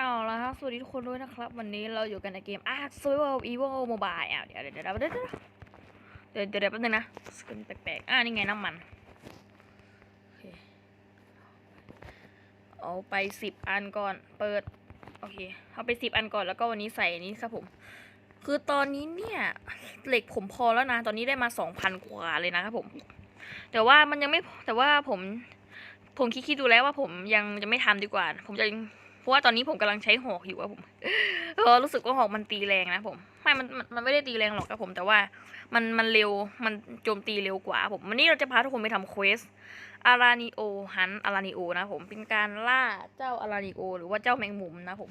เอาละครับสวัสดีทุกคนด้วยนะครับ วันนี้เราอยู่กันในเกม Ark Survival Evil Mobile อ้าวเดี๋ยวเดี๋ยวเดี๋ยวเดี๋ยวเดี๋ยวเดี๋ยวแป๊บนึงนะสกินแปลกๆอ่านี่ไงน้ำมันเอาไปสิบอันก่อนเปิดโอเคเอาไปสิบอันก่อนแล้วก็วันนี้ใส่นี้ครับผม คือตอนนี้เนี่ยเหล็กผมพอแล้วนะ ตอนนี้ได้มาสองพันกว่าเลยนะครับผม แต่ว่ามันยังไม่แต่ว่าผมผมคิดคิดดูแล้วว่าผมยังจะไม่ทำดีกว่า ผมจะ ราะว่าตอนนี้ผมกำลังใช้หอกอยู่ครับผมเออรู้สึกว่าหอกมันตีแรงนะผมไม่มันมันมันไม่ได้ตีแรงหรอกครับผมแต่ว่ามันมันเร็วมันโจมตีเร็วกว่าผมวันนี้เราจะพาทุกคนไปทำเควสอารานิโอฮันอารานิโอนะผมเป็นการล่าเจ้าอารานิโอหรือว่าเจ้าแมงมุมนะผม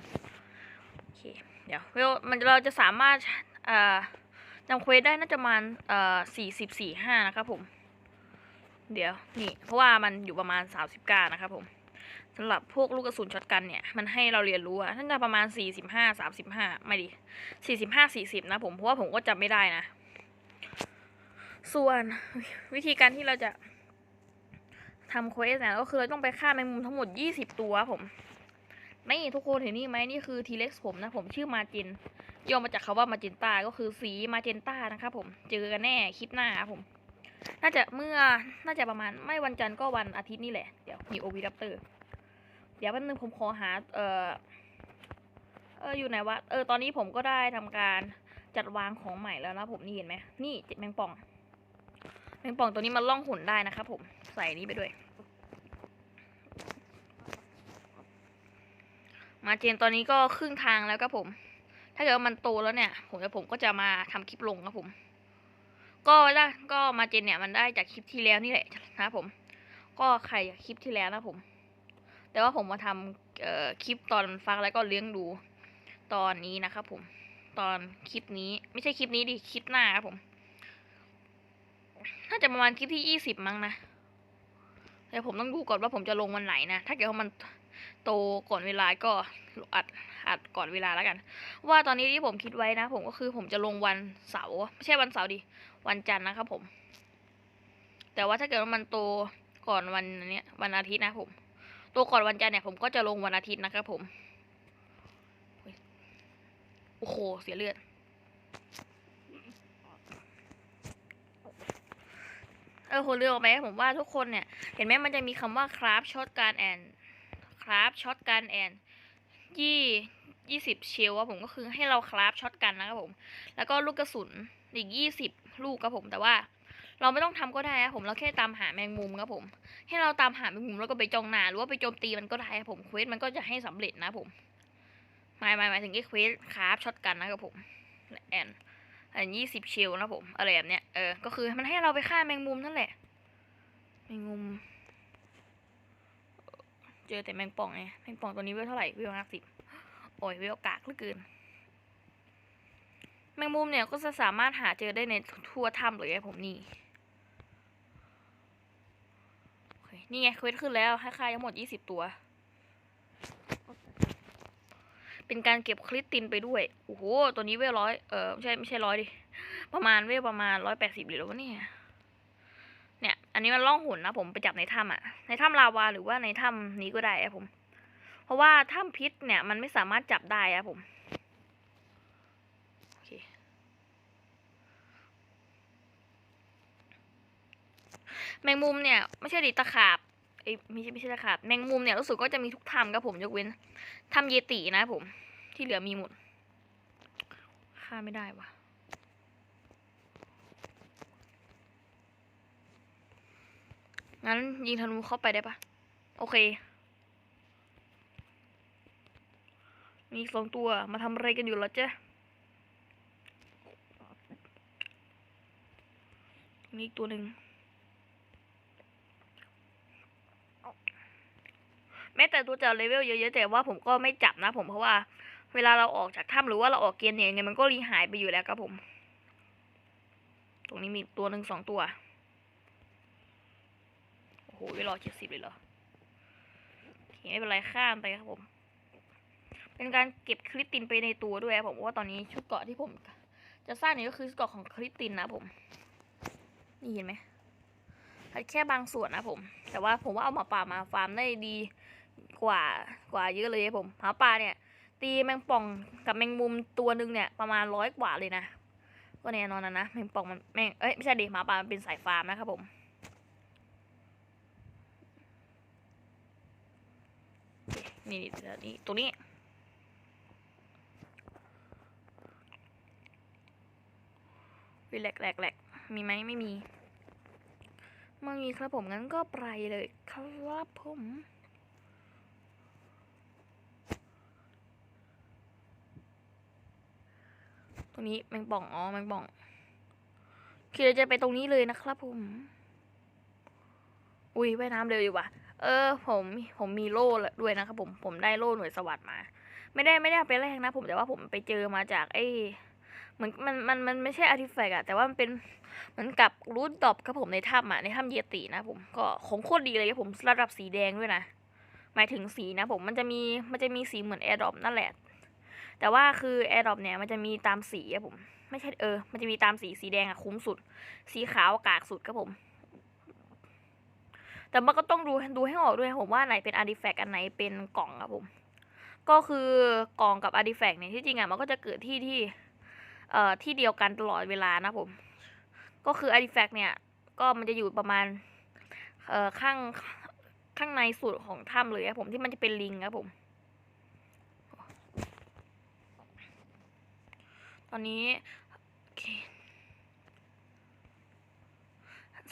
โอเคเดี๋ยวเวลมันเราจะสามารถเอ่อทำเควสได้น่าจะประมาณเอ่อสี่สิบสี่ห้านะครับผม เดี๋ยวนี่เพราะว่ามันอยู่ประมาณสามสิบเก้านะครับผม สำหรับพวกลูกกระสุนช็อตกันเนี่ย มันให้เราเรียนรู้อะน่าจะประมาณสี่สิบห้าสามสิบห้าไม่ดิสี่สิบห้าสี่สิบนะผม เพราะว่าผมก็จำไม่ได้นะ ส่วนวิธีการที่เราจะทำเควสเนี่ยก็คือเราต้องไปฆ่าแมงมุมทั้งหมดยี่สิบตัวผม นี่ทุกคนเห็นนี่ไหมนี่คือทีเล็กผมนะผมชื่อมาจินย่อมาจากคาว่ามาจินตาก็คือสีมาเจนตานะครับผม เจอกันแน่คลิปหน้าครับผมน่าจะเมื่อ น่าจะประมาณไม่วันจันทร์ก็วันอาทิตย์นี่แหละ เดี๋ยวมีโอวีดัปเตอร์ เดี๋ยวแป๊บนึงผมขอหา เออเอออยู่ไหนวะ เออ ตอนนี้ผมก็ได้ทำการจัดวางของใหม่แล้วนะผมนี่เห็นไหมนี่แมงป่อง แมงป่องตัวนี้มันล่องหุ่นได้นะครับผม ใส่นี้ไปด้วย มาเจนตอนนี้ก็ครึ่งทางแล้วครับผม ถ้าเกิดว่ามันโตแล้วเนี่ย ผมจะผมก็จะมาทำคลิปลงครับผม ก็ได้ก็มาเจนเนี่ยมันได้จากคลิปที่แล้วนี่แหละนะครับผม ก็ใครคลิปที่แล้วนะผม แต่ว่าผมมาทำคลิปตอนฟักแล้วก็เลี้ยงดูตอนนี้นะครับผม ตอนคลิปนี้ไม่ใช่คลิปนี้ดิคลิปหน้าครับผม น่าจะประมาณคลิปที่ยี่สิบมั้งนะแต่ผมต้องดูก่อนว่าผมจะลงวันไหนนะ ถ้าเกิดว่ามันโตก่อนเวลาก็อัดอัดก่อนเวลาแล้วกัน ว่าตอนนี้ที่ผมคิดไว้นะ ผมก็คือผมจะลงวันเสาร์ไม่ใช่วันเสาร์ดิวันจันทร์นะครับผม แต่ว่าถ้าเกิดว่ามันโตก่อนวันนี้วันอาทิตย์นะผม โตก่อนวันจันทร์เนี่ยผมก็จะลงวันอาทิตย์นะครับผมเฮ้โอ้โห เสียเลือด เออคนเลือกออกไปผมว่าทุกคนเนี่ย เห็นไหมมันจะมีคำว่าคราฟช็อตการแอนคราฟช็อตการแอนยี่ยี่สิบเชลว่าผมก็คือให้เราคราฟช็อตกันนะครับผม แล้วก็ลูกกระสุนอีกยี่สิบลูกครับผมแต่ว่า เราไม่ต้องทำก็ได้ครับผมเราแค่ตามหาแมงมุมครับผมให้เราตามหาแมงมุมแล้วก็ไปจองหนาหรือว่าไปโจมตีมันก็ได้ครับผมเควสมันก็จะให้สำเร็จนะผมหมายหมายหมายถึงไอ้เควสคราฟช็อตกันนะครับผมแอนอันยี่สิบเชลนะผมอะไรแบบเนี้ยเออก็คือมันให้เราไปฆ่าแมงมุมนั่นแหละแมงมุม เจอแต่แมงป่องไงแมงป่องตัวนี้เวลเท่าไหร่เวลห้าสิบโอ้ยเวลกากเหลือเกินแมงมุมเนี่ยก็จะสามารถหาเจอได้ในทั่วถ้ำเลยครับผมนี่โอเค นี่ไงเควสขึ้นแล้วให้ค่าทั้งหมดยี่สิบตัว เป็นการเก็บคริสตินไปด้วย โอ้โห ตัวนี้เวลร้อยเออไม่ใช่ไม่ใช่ร้อยดิ ประมาณเวลประมาณร้อยแปดสิบหรือแล้ววะเนี่ย เนี่ย อันนี้มันล่องหุ่นนะผมไปจับในถ้ำอะในถ้ำลาวาหรือว่าในถ้ำนี้ก็ได้อะผม เพราะว่าถ้ำพิษเนี่ยมันไม่สามารถจับได้อะผม โอเค แมงมุมเนี่ยไม่ใช่ดิตะขาบเอ้ไม่ใช่ไม่ใช่ตะขาบแมงมุมเนี่ยรู้สึกว่าจะมีทุกถ้ำครับผมยกเว้นถ้ำเยตินะผม ที่เหลือมีหมดฆ่าไม่ได้วะงั้นยิงธนูเข้าไปได้ปะโอเค มีสองตัวมาทำอะไรกันอยู่แล้วจ๊มีอีกตัวหนึ่ง แม้แต่ตัวจะเลเวลเยอะๆแต่ว่าผมก็ไม่จับนะผมเพราะว่า เวลาเราออกจากถ้ำหรือว่าเราออกเกียร์เนี่ยงไงมันก็รีหายไปอยู่แล้วครับผม ตรงนี้มีตัวหนึ่งสองตัวโอ้โหเวลาเจ็ดสิบเลยเหรอโอเคไม่เป็นไรข้ามไปครับผม เป็นการเก็บคริสตินไปในตัวด้วยผมว่าตอนนี้ชุดเกาะที่ผม จะสร้างนี่ก็คือชุดเกาะของคริสตินนะผม นี่เห็นไหมแค่บางส่วนนะผม แต่ว่าผมว่าเอาหมาป่ามาฟาร์มได้ดี กว่ากว่าเยอะเลยครับผมหมาป่าเนี่ย ตีแมงป่องกับแมงมุมตัวหนึ่งเนี่ยประมาณร้อยกว่าเลยนะก็แน่นอนนะนะแมงป่องมันแมงเอ้ยไม่ใช่ดิหมาป่ามันเป็นสายฟาร์มนะครับผมนี่นี่เดี๋ยวนี่ตรงนี้วิแหลกแหลกแหลกมีไหมไม่มีไม่มีครับผมงั้นก็ไปเลยครับผม รงนี้แมงป่องอ๋อแมงป่องคือเราจะไปตรงนี้เลยนะครับผมอุ้ยว่ายน้ำเร็วอยู่ว่ะเออ ผมผมมีโล่ด้วยนะครับผมผมได้โล่หน่วยสวัสดมา ไม่ได้ไม่ได้ไปแลกนะ ผมแต่ว่าผมไปเจอมาจากไอ้เหมือนมันมันมันไม่ใช่อาร์ติแฟกต์อะแต่ว่ามันเป็นเหมือนกับรูทดอบครับผมในถ้ำอะในถ้ำเยตินะผมก็ของโคตรดีเลยครับผมระดับสีแดงด้วยนะหมายถึงสีนะผมมันจะมีมันจะมีสีเหมือนแอร์ดรอปนั่นแหละ แต่ว่าคือแอร์ดรอปเนี่ยมันจะมีตามสีอะผม ไม่ใช่เออ มันจะมีตามสีสีแดงอะคุ้มสุด สีขาวกากสุดครับผม แต่มันก็ต้องดูดูให้ออกด้วยผมว่าไหนเป็นอาร์ติแฟกต์อันไหนเป็นกล่องครับผม ก็คือกล่องกับอาร์ติแฟกต์เนี่ยที่จริงอะมันก็จะเกิดที่ที่เอ่อที่เดียวกันตลอดเวลานะผม ก็คืออาร์ติแฟกต์เนี่ย ก็มันจะอยู่ประมาณเอ่อข้างข้างในสุดของถ้ำเลยครับผมที่มันจะเป็นลิงครับผม ตอนนี้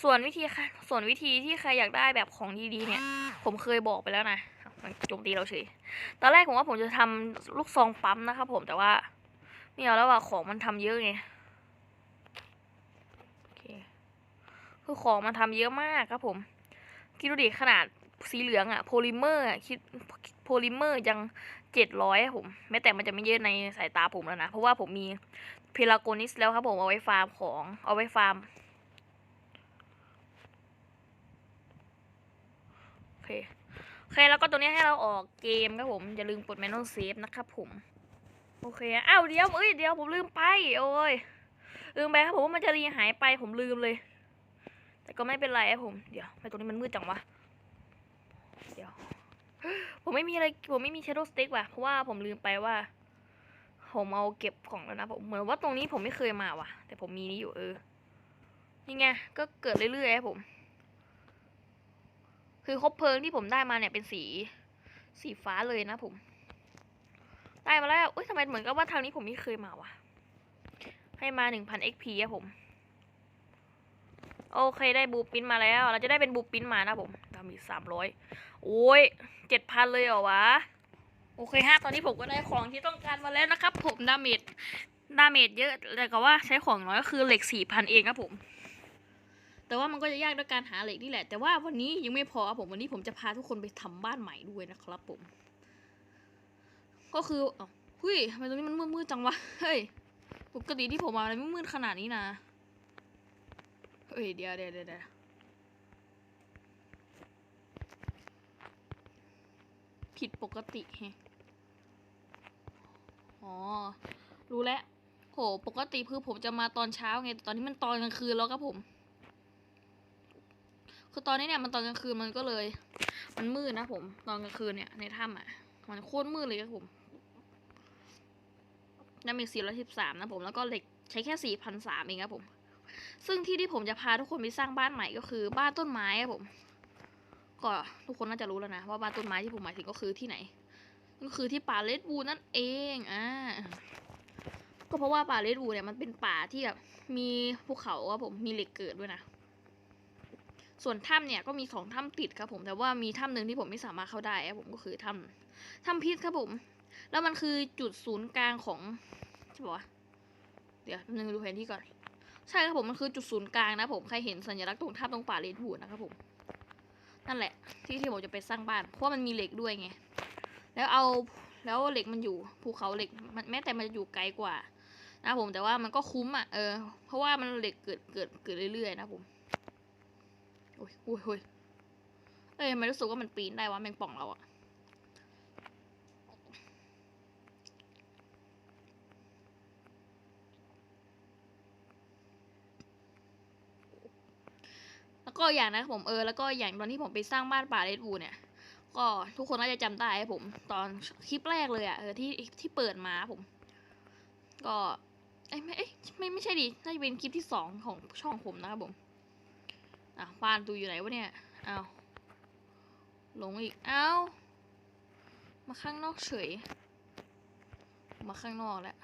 ส่วนวิธีค่ะ ส่วนวิธีที่ใครอยากได้แบบของดีๆเนี่ย ผมเคยบอกไปแล้วนะมันโจมตีเราเฉยตอนแรกผมว่าผมจะทำลูกซองปั๊มนะครับผมแต่ว่าไม่เอาแล้วว่าของมันทำเยอะไงโอเคคือของมันทำเยอะมากครับผมคิดดูดิขนาดสีเหลืองอะโพลิเมอร์อะคิดโพลิเมอร์ยัง เจ็ดร้อยผม แม้แต่มันจะไม่เยอะในสายตาผมแล้วนะ เพราะว่าผมมีเพลาโกนิสแล้วครับผม เอาไว้ฟาร์มของ เอาไว้ฟาร์ม โอเค โอเค แล้วก็ตัวนี้ให้เราออกเกมครับผม อย่าลืมกดแมนน l เซฟนะครับผม โอเค อ้าวเดี๋ยว เอ้ย เดี๋ยวผมลืมไป โอ้ย ลืมไปครับผมว่ามันจะรีหายไปผมลืมเลย แต่ก็ไม่เป็นไรครับผม เดี๋ยวไปตรงนี้มันมืดจังวะ เดี๋ยว ผมไม่มีอะไรผมไม่มี shadow stick ว่ะเพราะว่าผมลืมไปว่า ผมเอาเก็บของแล้วนะผมเหมือนว่าตรงนี้ผมไม่เคยมาว่ะ แต่ผมมีนี่อยู่เออนี่ไงก็เกิดเรื่อยๆครับผม คือคบเพลิงที่ผมได้มาเนี่ยเป็นสี สีฟ้าเลยนะผม ได้มาแล้วอุ้ยทำไมเหมือนกับว่าทางนี้ผมไม่เคยมาวะให้มาหนึ่งพัน XP อะผม โอเคได้บูปินมาแล้ว เราจะได้เป็นบูปินมานะผมดามีสามร้อยโอ้ยเจ็ดพันเลยเหรอวะ โอเคฮะ ตอนนี้ผมก็ได้ของที่ต้องการมาแล้วนะครับ ผมดาเมจดาเมจเยอะแต่ก็ว่าใช้ของน้อยก็คือเหล็กสี่พันเองครับผม แต่ว่ามันก็จะยากด้วยการหาเหล็กนี่แหละ แต่ว่าวันนี้ยังไม่พอครับผมวันนี้ผมจะพาทุกคนไปทำบ้านใหม่ด้วยนะครับผม ก็คือเอ้าเฮ้ยทำไมตรงนี้มันมืดๆจังวะเฮ้ยปกติที่ผมมาอะไรไม่มืดขนาดนี้นะ ฮ้ยเดี๋ยวเดี๋ยวเดี๋ยวเดี๋ยวผิดปกติแฮะอ๋อ รู้แล้วโห ปกติคือผมจะมาตอนเช้าไงแต่ตอนนี้มันตอนกลางคืนแล้วครับผม คือตอนนี้เนี่ยมันตอนกลางคืนมันก็เลย มันมืดนะผม ตอนกลางคืนเนี่ยในถ้ำอะ มันโคตรมืดเลยครับผมน้ำมีสี่ร้อยสิบสามนะผม แล้วก็เหล็กใช้แค่สี่พันสามเองครับผม ซึ่งที่ที่ผมจะพาทุกคนไปสร้างบ้านใหม่ก็คือ บ้านต้นไม้ครับผม ก็ทุกคนน่าจะรู้แล้วนะว่าบ้านต้นไม้ที่ผมหมายถึงก็คือที่ไหน ก็คือที่ป่าเลดบูนั่นเองอ่าก็เพราะว่าป่าเลดบูเนี่ยมันเป็นป่าที่แบบมีภูเขาครับผมมีเหล็กเกิดด้วยนะส่วนถ้ำเนี่ยก็มีสองถ้ำติดครับผมแต่ว่ามีถ้ำหนึ่งที่ผมไม่สามารถเข้าได้ครับผมก็คือถ้ำถ้ำพิษครับผม แล้วมันคือจุดศูนย์กลางของใช่ปะวะเดี๋ยวนึงดูแผนที่ก่อน ใช่ครับผมมันคือจุดศูนย์กลางนะผมใครเห็นสัญลักษณ์ตรงถ้ำตรงป่าเลนหูนะครับผมนั่นแหละ ที่ที่ผมจะไปสร้างบ้าน เพราะมันมีเหล็กด้วยไงแล้วเอาแล้วเหล็กมันอยู่ภูเขาเหล็กมันแม้แต่มันจะอยู่ไกลกว่านะผมแต่ว่ามันก็คุ้มอะเออเพราะว่ามันเหล็กเกิดเกิดเกิดเรื่อยๆนะผมโอ้ยโอ้ยโอ้ยเอ้ยทำไมรู้สึกว่ามันปีนได้วะแมงป่องเราอะ แล้วก็อย่างนะครับผมเออแล้วก็อย่างตอนที่ผมไปสร้างบ้านป่าเรดวูดเนี่ย ก็ทุกคนน่าจะจำได้ครับผม ตอนคลิปแรกเลยอะ่ะเออที่ที่เปิดมาผม ก็เอ้ไม่เอ้ไม่ไม่ใช่ดิน่าจะเป็นคลิปที่สองของช่องผมนะครับผมอะบ้านตูอยู่ไหนวะเนี่ยอ้าวหลงอีกอ้าวมาข้างนอกเฉย มาข้างนอกแล้ว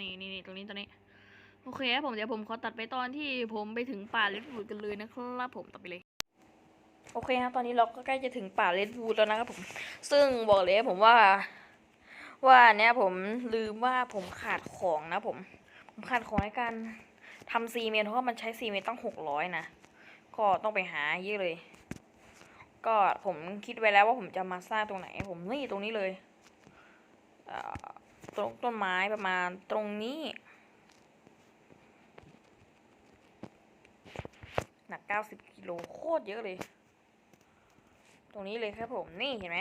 นี่นี่นี่ตรงนี้ตรงนี้ โอเคครับผมเดี๋ยวผมขอตัดไปตอนที่ผมไปถึงป่าเลดวูดกันเลยนะครับผมตัดไปเลย โอเคครับตอนนี้เราก็ใกล้จะถึงป่าเลดวูดแล้วนะครับผม ซึ่งบอกเลยผมว่า ว่าเนี่ยผมลืมว่าผมขาดของนะผม ผมขาดของในการทำซีเมนต์เพราะว่ามันใช้ซีเมนต์ตั้งหกร้อยนะ ก็ต้องไปหาเยอะเลย ก็ผมคิดไว้แล้วว่าผมจะมาสร้างตรงไหน ผมนี่ตรงนี้เลย เอ่อ ตรงต้นไม้ประมาณตรงนี้ หนักเก้าสิบกิโลโคตรเยอะเลย ตรงนี้เลยครับผมนี่เห็นไหม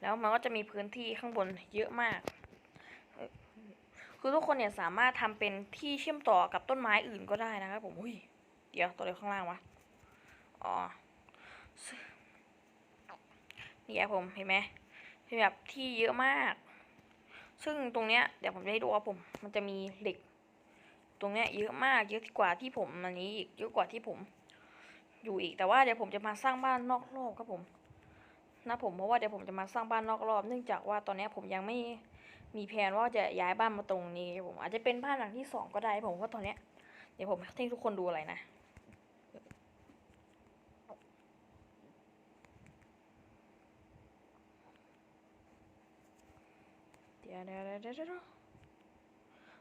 แล้วมันก็จะมีพื้นที่ข้างบนเยอะมาก คือทุกคนเนี่ยสามารถทำเป็นที่เชื่อมต่อกับต้นไม้อื่นก็ได้นะครับผมอุ้ยเดี๋ยวตัวเดียวข้างล่างวะอ๋อนี่ครับผมเห็นไหมเป็นแบบที่เยอะมาก ซึ่งตรงเนี้ยเดี๋ยวผมจะให้ดูว่าผม มันจะมีเหล็ก ตรงเนี้ยเยอะมากเยอะกว่าที่ผมอันนี้อีกเยอะกว่าที่ผม อยู่อีกแต่ว่าเดี๋ยวผมจะมาสร้างบ้านนอกรอบครับผมนะผมเพราะว่าเดี๋ยวผมจะมาสร้างบ้านนอกรอบ เนื่องจากว่าตอนเนี้ยผมยังไม่มีแผนว่าจะย้ายบ้านมาตรงนี้ผมอาจจะเป็นบ้านหลังที่สองก็ได้ผมว่าตอนเนี้ยเดี๋ยวผมให้ทุกคนดูอะไรนะ ดี๋ยวเดี๋ยวเดี๋ยวเดี๋ยว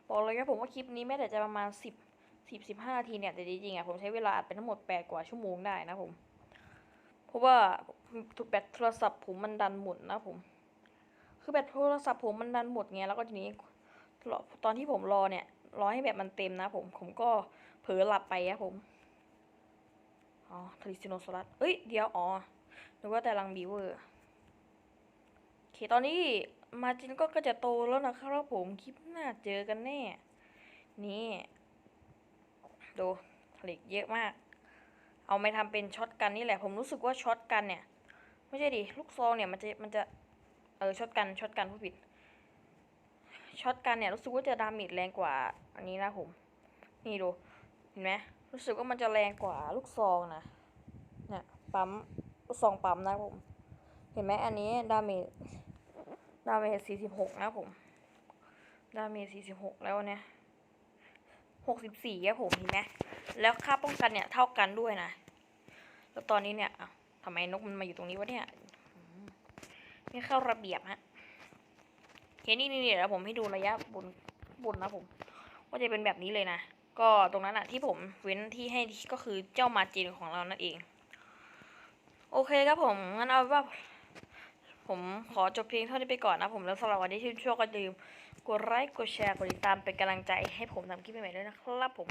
บอกเลยครับผมว่าคลิปนี้แม้แต่จะประมาณสิบสิบสิบห้านาทีเนี่ยแต่จริงๆอะผมใช้เวลาอัดไปทั้งหมดแปดกว่าชั่วโมงได้นะผม เพราะว่าถูกแบตโทรศัพท์ผมมันดันหมดนะผม คือแบตโทรศัพท์ผมมันดันหมดไงแล้วก็ทีนี้ตอนที่ผมรอเนี่ยรอให้แบตมันเต็มนะผมผมก็เผลอหลับไปครับผมอ๋อทริซิโนโซลัสเอ้ย เดี๋ยว อ๋อนึกว่าแต่ลังบีเวอร์ โอเค ตอนนี้ มาจินก็ก็จะโตแล้วนะครับผมคลิปหน้าเจอกันแน่ นี่ ดูเหล็กเยอะมาก เอาไปทำเป็นช็อตกันนี่แหละ ผมรู้สึกว่าช็อตกันเนี่ย ไม่ใช่ดิลูกซองเนี่ยมันจะมันจะเออช็อตกันช็อตกันผู้ผิดช็อตกันเนี่ยรู้สึกว่าจะดาเมจแรงกว่าอันนี้นะผม นี่ดูเห็นไหมรู้สึกว่ามันจะแรงกว่าลูกซองนะเนี่ยปั๊มลูกซองปั๊มนะผม เห็นไหมอันนี้ดาเมจ ดาเมจสี่สิบหกนะผม ดาเมจสี่สิบหกแล้วเนี่ยหกสิบสี่ครับผมเห็นไหมแล้วค่าป้องกันเนี่ยเท่ากันด้วยนะ แล้วตอนนี้เนี่ยอ้าวทำไมนกมันมาอยู่ตรงนี้วะเนี่ยไม่เข้าระเบียบฮะ เห็นนี่นี่เดี๋ยวผมให้ดูระยะบนบนนะผมว่าจะเป็นแบบนี้เลยนะ ก็ตรงนั้นอะที่ผมเว้นที่ให้ก็คือเจ้ามาจินของเรานั่นเอง โอเคครับผมงั้นเอาว่า ผมขอจบเพียงเท่านี้ไปก่อนนะผมแล้วสำหรับวันนี้ที่ช่วยก็ลืมกดไลค์กดแชร์กดติดตามเป็นกำลังใจให้ผมทำคลิปใหม่ๆด้วยนะครับผม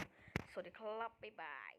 สวัสดีครับบ๊ายบาย